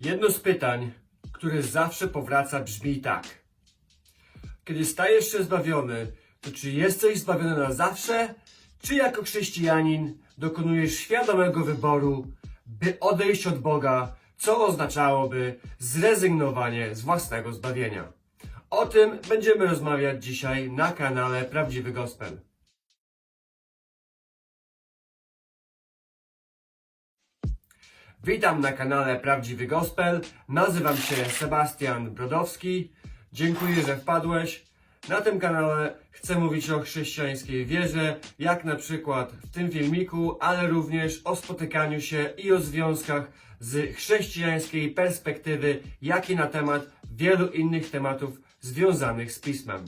Jedno z pytań, które zawsze powraca, brzmi tak. Kiedy stajesz się zbawiony, to czy jesteś zbawiony na zawsze, czy jako chrześcijanin dokonujesz świadomego wyboru, by odejść od Boga, co oznaczałoby zrezygnowanie z własnego zbawienia? O tym będziemy rozmawiać dzisiaj na kanale Prawdziwy Gospel. Witam na kanale Prawdziwy Gospel. Nazywam się Sebastian Brodowski. Dziękuję, że wpadłeś. Na tym kanale chcę mówić o chrześcijańskiej wierze, jak na przykład w tym filmiku, ale również o spotykaniu się i o związkach z chrześcijańskiej perspektywy, jak i na temat wielu innych tematów związanych z pismem.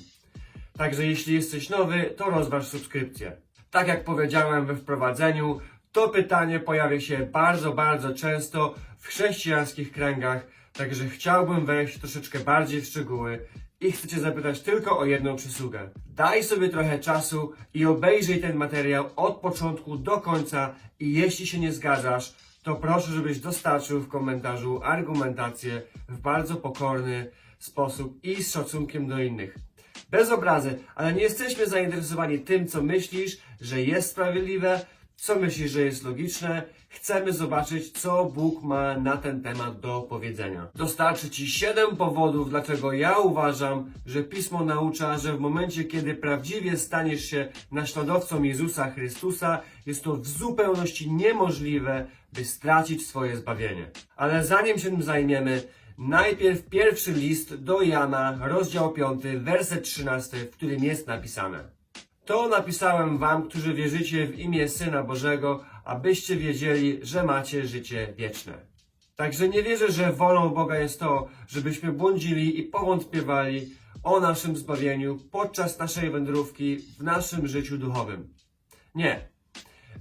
Także jeśli jesteś nowy, to rozważ subskrypcję. Tak jak powiedziałem we wprowadzeniu, to pytanie pojawia się bardzo, bardzo często w chrześcijańskich kręgach, także chciałbym wejść troszeczkę bardziej w szczegóły i chcę Cię zapytać tylko o jedną przysługę. Daj sobie trochę czasu i obejrzyj ten materiał od początku do końca i jeśli się nie zgadzasz, to proszę, żebyś dostarczył w komentarzu argumentację w bardzo pokorny sposób i z szacunkiem do innych. Bez obrazy, ale nie jesteśmy zainteresowani tym, co myślisz, że jest sprawiedliwe, co myślisz, że jest logiczne. Chcemy zobaczyć, co Bóg ma na ten temat do powiedzenia. Dostarczy Ci siedem powodów, dlaczego ja uważam, że Pismo naucza, że w momencie, kiedy prawdziwie staniesz się naśladowcą Jezusa Chrystusa, jest to w zupełności niemożliwe, by stracić swoje zbawienie. Ale zanim się tym zajmiemy, Najpierw pierwszy list do Jana, rozdział 5, werset 13, w którym jest napisane. To napisałem wam, którzy wierzycie w imię Syna Bożego, abyście wiedzieli, że macie życie wieczne. Także nie wierzę, że wolą Boga jest to, żebyśmy błądzili i powątpiewali o naszym zbawieniu podczas naszej wędrówki w naszym życiu duchowym. Nie.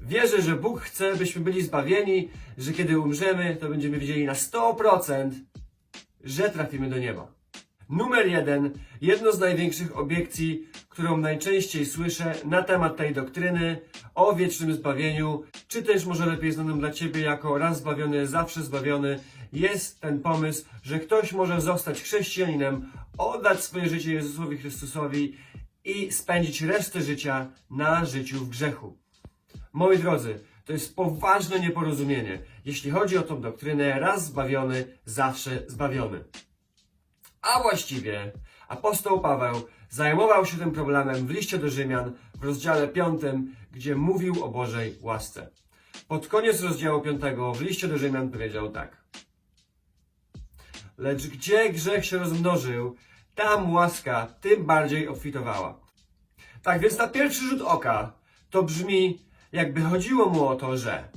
Wierzę, że Bóg chce, byśmy byli zbawieni, że kiedy umrzemy, to będziemy wiedzieli na 100%, że trafimy do nieba. Numer jeden, jedno z największych obiekcji, którą najczęściej słyszę na temat tej doktryny o wiecznym zbawieniu, czy też może lepiej znanym dla Ciebie jako raz zbawiony, zawsze zbawiony, jest ten pomysł, że ktoś może zostać chrześcijaninem, oddać swoje życie Jezusowi Chrystusowi i spędzić resztę życia na życiu w grzechu. Moi drodzy, to jest poważne nieporozumienie, jeśli chodzi o tą doktrynę raz zbawiony, zawsze zbawiony. A właściwie apostoł Paweł zajmował się tym problemem w liście do Rzymian w rozdziale 5, gdzie mówił o Bożej łasce. Pod koniec rozdziału 5 w liście do Rzymian powiedział tak. Lecz gdzie grzech się rozmnożył, tam łaska tym bardziej obfitowała. Tak więc na pierwszy rzut oka to brzmi, jakby chodziło mu o to, że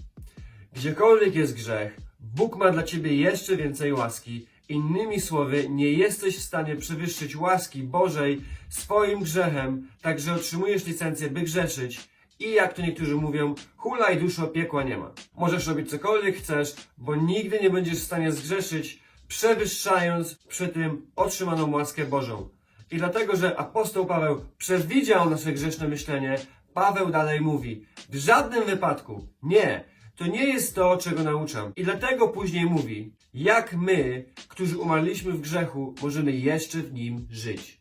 gdziekolwiek jest grzech, Bóg ma dla ciebie jeszcze więcej łaski. Innymi słowy, nie jesteś w stanie przewyższyć łaski Bożej swoim grzechem, także otrzymujesz licencję, by grzeszyć. I jak to niektórzy mówią, hulaj duszo, piekła nie ma. Możesz robić cokolwiek chcesz, bo nigdy nie będziesz w stanie zgrzeszyć, przewyższając przy tym otrzymaną łaskę Bożą. I dlatego, że apostoł Paweł przewidział nasze grzeszne myślenie, Paweł dalej mówi, w żadnym wypadku, nie, to nie jest to, czego nauczam. I dlatego później mówi, jak my, którzy umarliśmy w grzechu, możemy jeszcze w nim żyć.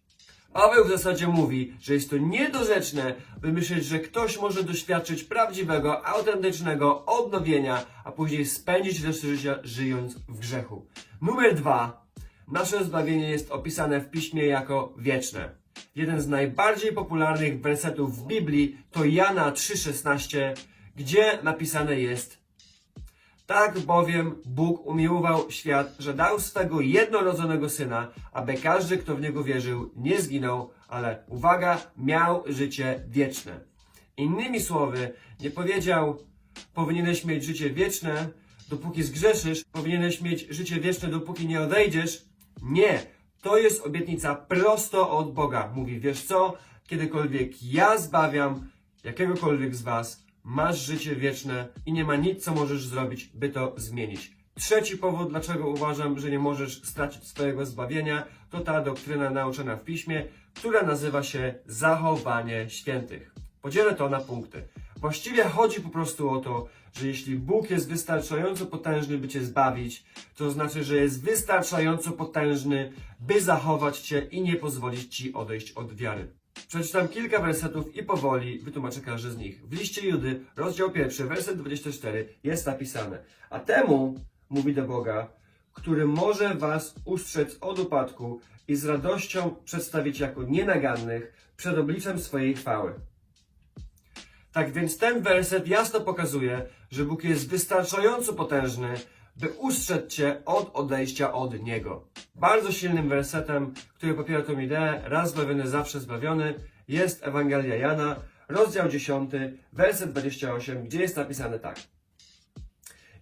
Paweł w zasadzie mówi, że jest to niedorzeczne, by myśleć, że ktoś może doświadczyć prawdziwego, autentycznego odnowienia, a później spędzić resztę życia żyjąc w grzechu. Numer dwa. Nasze zbawienie jest opisane w piśmie jako wieczne. Jeden z najbardziej popularnych wersetów w Biblii to Jana 3,16, gdzie napisane jest tak bowiem Bóg umiłował świat, że dał swego jednorodzonego syna, aby każdy, kto w niego wierzył, nie zginął, ale uwaga, miał życie wieczne. Innymi słowy, nie powiedział, powinieneś mieć życie wieczne, dopóki zgrzeszysz, powinieneś mieć życie wieczne, dopóki nie odejdziesz. Nie, to jest obietnica prosto od Boga. Mówi, wiesz co, kiedykolwiek ja zbawiam jakiegokolwiek z was, masz życie wieczne i nie ma nic, co możesz zrobić, by to zmienić. Trzeci powód, dlaczego uważam, że nie możesz stracić swojego zbawienia, to ta doktryna nauczona w piśmie, która nazywa się zachowanie świętych. Podzielę to na punkty. Właściwie chodzi po prostu o to, że jeśli Bóg jest wystarczająco potężny, by cię zbawić, to znaczy, że jest wystarczająco potężny, by zachować cię i nie pozwolić ci odejść od wiary. Przeczytam kilka wersetów i powoli wytłumaczę każdy z nich. W liście Judy, rozdział pierwszy, werset 24 jest napisane A temu, mówi do Boga, który może was ustrzec od upadku i z radością przedstawić jako nienagannych przed obliczem swojej chwały. Tak więc ten werset jasno pokazuje, że Bóg jest wystarczająco potężny, by ustrzec cię od odejścia od Niego. Bardzo silnym wersetem, który popiera tą ideę, raz zbawiony, zawsze zbawiony, jest Ewangelia Jana, rozdział 10, werset 28, gdzie jest napisane tak.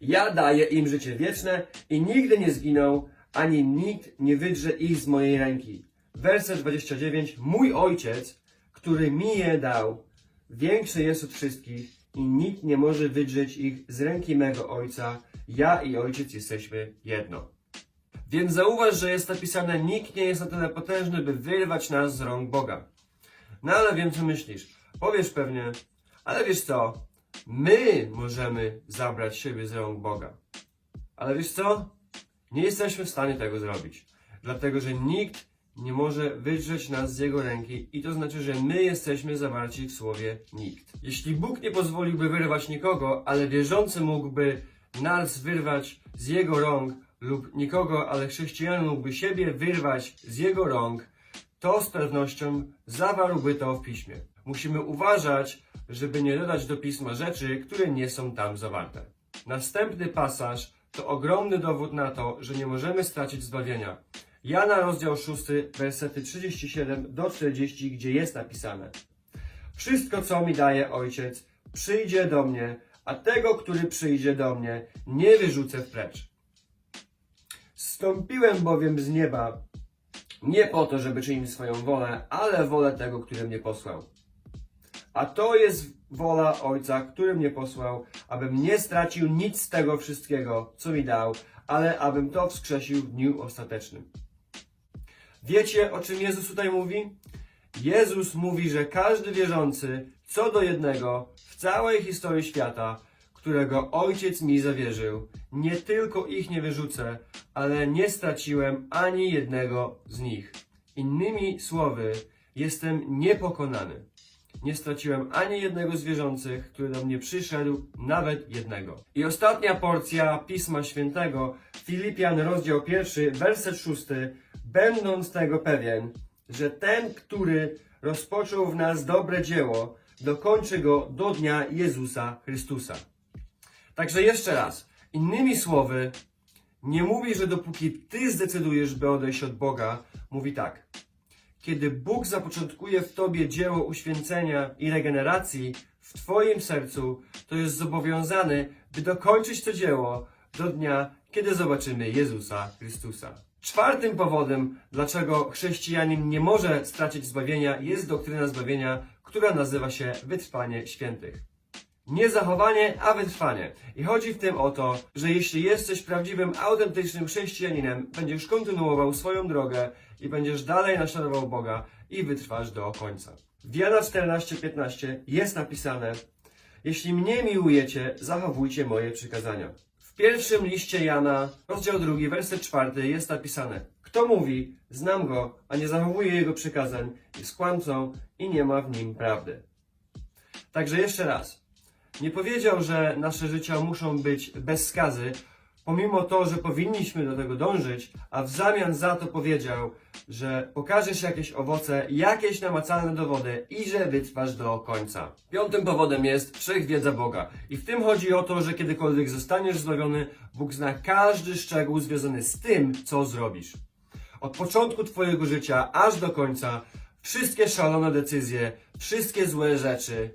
Ja daję im życie wieczne i nigdy nie zginą, ani nikt nie wydrze ich z mojej ręki. Werset 29. Mój ojciec, który mi je dał, większy jest od wszystkich i nikt nie może wydrzeć ich z ręki mego ojca. Ja i ojciec jesteśmy jedno. Więc zauważ, że jest napisane, nikt nie jest na tyle potężny, by wyrwać nas z rąk Boga. No ale wiem, co myślisz. Powiesz pewnie, ale wiesz co? My możemy zabrać siebie z rąk Boga. Ale wiesz co? Nie jesteśmy w stanie tego zrobić. Dlatego, że nikt nie może wydrzeć nas z Jego ręki i to znaczy, że my jesteśmy zawarci w słowie nikt. Jeśli Bóg nie pozwoliłby wyrwać nikogo, ale wierzący mógłby nas wyrwać z Jego rąk lub nikogo, ale chrześcijan mógłby siebie wyrwać z Jego rąk, to z pewnością zawarłby to w piśmie. Musimy uważać, żeby nie dodać do pisma rzeczy, które nie są tam zawarte. Następny pasaż to ogromny dowód na to, że nie możemy stracić zbawienia. Jana rozdział 6, wersety 37 do 40, gdzie jest napisane Wszystko, co mi daje Ojciec, przyjdzie do mnie, a tego, który przyjdzie do mnie, nie wyrzucę wprecz. Stąpiłem bowiem z nieba, nie po to, żeby czynić swoją wolę, ale wolę tego, który mnie posłał. A to jest wola Ojca, który mnie posłał, abym nie stracił nic z tego wszystkiego, co mi dał, ale abym to wskrzesił w dniu ostatecznym. Wiecie, o czym Jezus tutaj mówi? Jezus mówi, że każdy wierzący, co do jednego, w całej historii świata, którego Ojciec mi zawierzył, nie tylko ich nie wyrzucę, ale nie straciłem ani jednego z nich. Innymi słowy, jestem niepokonany. Nie straciłem ani jednego z wierzących, który do mnie przyszedł, nawet jednego. I ostatnia porcja Pisma Świętego, Filipian, rozdział pierwszy, werset szósty. Będąc tego pewien, że ten, który rozpoczął w nas dobre dzieło, dokończy go do dnia Jezusa Chrystusa. Także jeszcze raz, innymi słowy, nie mówi, że dopóki ty zdecydujesz, by odejść od Boga, mówi tak. Kiedy Bóg zapoczątkuje w tobie dzieło uświęcenia i regeneracji w twoim sercu, to jest zobowiązany, by dokończyć to dzieło do dnia, kiedy zobaczymy Jezusa Chrystusa. Czwartym powodem, dlaczego chrześcijanin nie może stracić zbawienia, jest doktryna zbawienia, która nazywa się wytrwanie świętych. Nie zachowanie, a wytrwanie. I chodzi w tym o to, że jeśli jesteś prawdziwym, autentycznym chrześcijaninem, będziesz kontynuował swoją drogę i będziesz dalej naśladował Boga i wytrwasz do końca. W Jana 14:15 jest napisane: Jeśli mnie miłujecie, zachowujcie moje przykazania. Pierwszym liście Jana, rozdział 2, werset 4 jest napisane: Kto mówi, znam go, a nie zachowuje jego przykazań, jest kłamcą i nie ma w nim prawdy. Także jeszcze raz. Nie powiedział, że nasze życia muszą być bez skazy, pomimo to, że powinniśmy do tego dążyć, a w zamian za to powiedział, że pokażesz jakieś owoce, jakieś namacalne dowody i że wytrwasz do końca. Piątym powodem jest wszechwiedza Boga. I w tym chodzi o to, że kiedykolwiek zostaniesz zbawiony, Bóg zna każdy szczegół związany z tym, co zrobisz. Od początku Twojego życia aż do końca, wszystkie szalone decyzje, wszystkie złe rzeczy,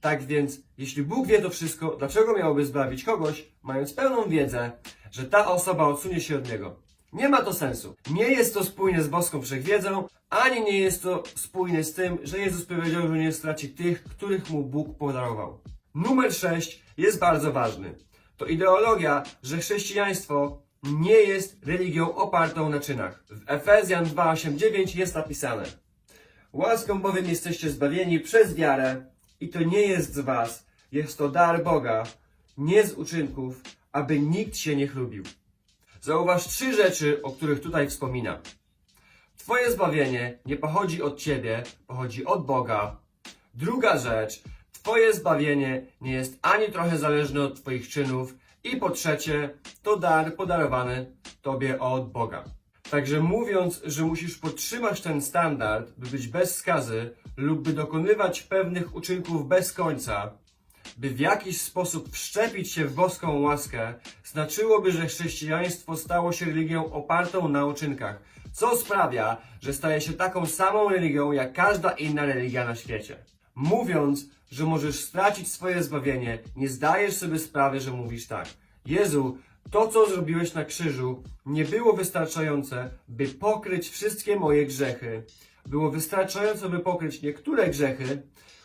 tak więc, jeśli Bóg wie to wszystko, dlaczego miałby zbawić kogoś, mając pełną wiedzę, że ta osoba odsunie się od Niego? Nie ma to sensu. Nie jest to spójne z boską wszechwiedzą, ani nie jest to spójne z tym, że Jezus powiedział, że nie straci tych, których mu Bóg podarował. Numer 6 jest bardzo ważny. To ideologia, że chrześcijaństwo nie jest religią opartą na czynach. W Efezjan 2:8-9 jest napisane: Łaską bowiem jesteście zbawieni przez wiarę, i to nie jest z was, jest to dar Boga, nie z uczynków, aby nikt się nie chlubił. Zauważ trzy rzeczy, o których tutaj wspomina. Twoje zbawienie nie pochodzi od Ciebie, pochodzi od Boga. Druga rzecz, Twoje zbawienie nie jest ani trochę zależne od Twoich czynów. I po trzecie, to dar podarowany Tobie od Boga. Także mówiąc, że musisz podtrzymać ten standard, by być bez skazy lub by dokonywać pewnych uczynków bez końca, by w jakiś sposób wszczepić się w boską łaskę, znaczyłoby, że chrześcijaństwo stało się religią opartą na uczynkach, co sprawia, że staje się taką samą religią jak każda inna religia na świecie. Mówiąc, że możesz stracić swoje zbawienie, nie zdajesz sobie sprawy, że mówisz tak. Jezu, to co zrobiłeś na krzyżu nie było wystarczające, by pokryć wszystkie moje grzechy. Było wystarczające, by pokryć niektóre grzechy,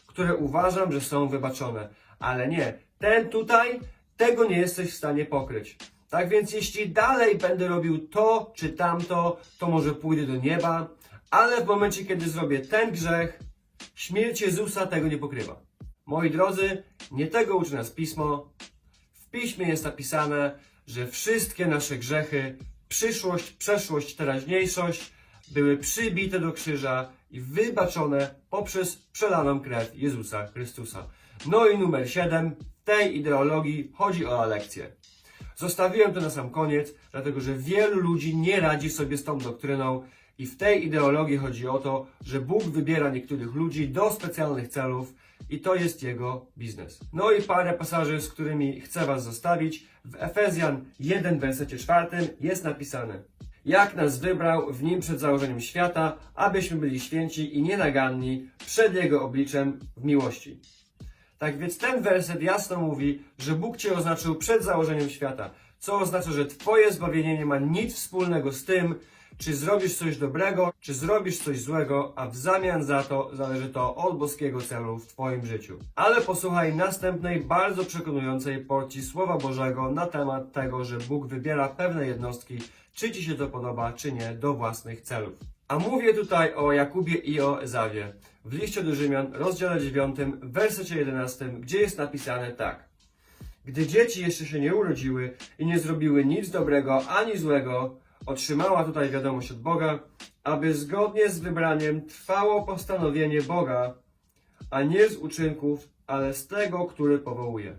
które uważam, że są wybaczone. Ale nie, ten tutaj, tego nie jesteś w stanie pokryć. Tak więc jeśli dalej będę robił to czy tamto, to może pójdę do nieba, ale w momencie, kiedy zrobię ten grzech, śmierć Jezusa tego nie pokrywa. Moi drodzy, nie tego uczy nas Pismo. W Piśmie jest napisane, że wszystkie nasze grzechy, przyszłość, przeszłość, teraźniejszość były przybite do krzyża i wybaczone poprzez przelaną krew Jezusa Chrystusa. No i numer 7. W tej ideologii chodzi o lekcję. Zostawiłem to na sam koniec, dlatego że wielu ludzi nie radzi sobie z tą doktryną i w tej ideologii chodzi o to, że Bóg wybiera niektórych ludzi do specjalnych celów i to jest jego biznes. No i parę pasaży, z którymi chcę Was zostawić. W Efezjan 1, wersecie 4 jest napisane jak nas wybrał w nim przed założeniem świata, abyśmy byli święci i nienaganni przed Jego obliczem w miłości. Tak więc ten werset jasno mówi, że Bóg Cię oznaczył przed założeniem świata, co oznacza, że Twoje zbawienie nie ma nic wspólnego z tym, czy zrobisz coś dobrego, czy zrobisz coś złego, a w zamian za to zależy to od boskiego celu w Twoim życiu. Ale posłuchaj następnej bardzo przekonującej porcji Słowa Bożego na temat tego, że Bóg wybiera pewne jednostki, czy Ci się to podoba, czy nie, do własnych celów. A mówię tutaj o Jakubie i o Ezawie. W liście do Rzymian, rozdziale 9, w wersecie 11, gdzie jest napisane tak. Gdy dzieci jeszcze się nie urodziły i nie zrobiły nic dobrego ani złego, otrzymała tutaj wiadomość od Boga, aby zgodnie z wybraniem trwało postanowienie Boga, a nie z uczynków, ale z tego, który powołuje.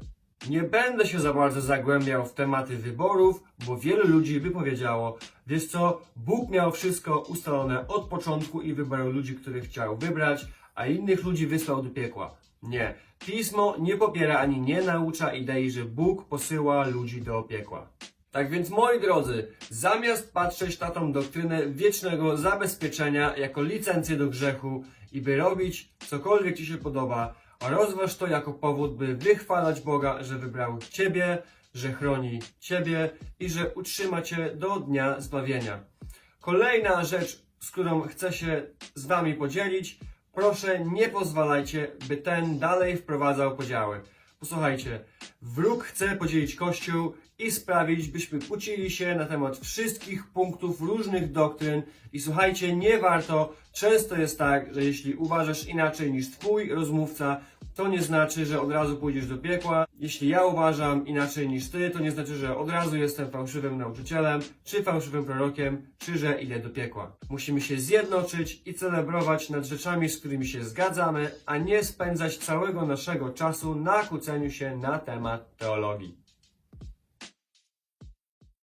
Nie będę się za bardzo zagłębiał w tematy wyborów, bo wielu ludzi by powiedziało, wiesz co, Bóg miał wszystko ustalone od początku i wybrał ludzi, których chciał wybrać, a innych ludzi wysłał do piekła. Nie. Pismo nie popiera ani nie naucza idei, że Bóg posyła ludzi do piekła. Tak więc moi drodzy, zamiast patrzeć na tą doktrynę wiecznego zabezpieczenia jako licencję do grzechu i by robić cokolwiek Ci się podoba, rozważ to jako powód, by wychwalać Boga, że wybrał Ciebie, że chroni Ciebie i że utrzyma Cię do dnia zbawienia. Kolejna rzecz, z którą chcę się z Wami podzielić, proszę nie pozwalajcie, by ten dalej wprowadzał podziały. Posłuchajcie, wróg chce podzielić Kościół i sprawić, byśmy kłócili się na temat wszystkich punktów różnych doktryn. I słuchajcie, nie warto. Często jest tak, że jeśli uważasz inaczej niż twój rozmówca, to nie znaczy, że od razu pójdziesz do piekła. Jeśli ja uważam inaczej niż ty, to nie znaczy, że od razu jestem fałszywym nauczycielem, czy fałszywym prorokiem, czy że idę do piekła. Musimy się zjednoczyć i celebrować nad rzeczami, z którymi się zgadzamy, a nie spędzać całego naszego czasu na kłóceniu się na temat teologii.